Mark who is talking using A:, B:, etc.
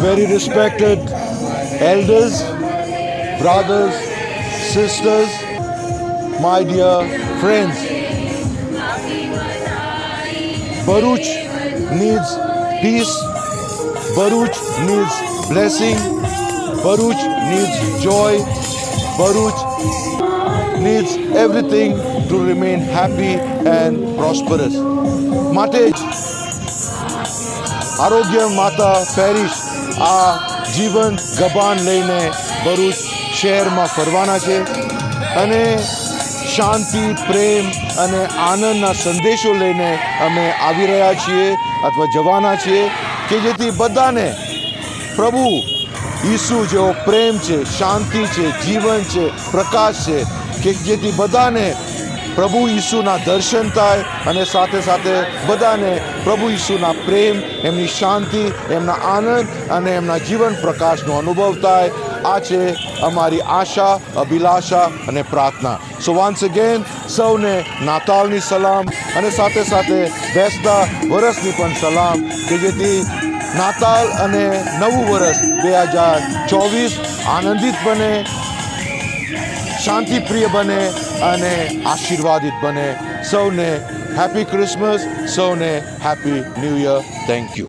A: very respected elders, brothers, sisters, my dear friends. Baruch needs peace, Baruch needs blessing, Baruch needs joy, Baruch needs everything to remain happy and prosperous. Mate, Arogya Mata perish આ જીવન ગબાન લઈને ભરૂચ શહેરમાં ફરવાના છે અને શાંતિ, પ્રેમ અને આનંદના સંદેશો લઈને અમે આવી રહ્યા છીએ અથવા જવાના છીએ કે જેથી બધાને પ્રભુ ઈસુ જેવો પ્રેમ છે, શાંતિ છે, જીવન છે, પ્રકાશ છે કે જેથી બધાને પ્રભુ ઈસુના દર્શન થાય અને સાથે સાથે બધાને પ્રભુ ઈસુના પ્રેમ, એમની શાંતિ, એમના આનંદ અને એમના જીવન પ્રકાશનો અનુભવ થાય. આ છે અમારી આશા, અભિલાષા અને પ્રાર્થના. સો વાન્સ અગેન સૌને નાતાલની સલામ અને સાથે સાથે બેસતા વરસની પણ સલામ કે જેથી નાતાલ અને નવું વર્ષ બે હજાર ચોવીસ આનંદિત બને, શાંતિપ્રિય બને અને આશીર્વાદિત બને. સૌને હેપી ક્રિસમસ સૌને happy new year thank you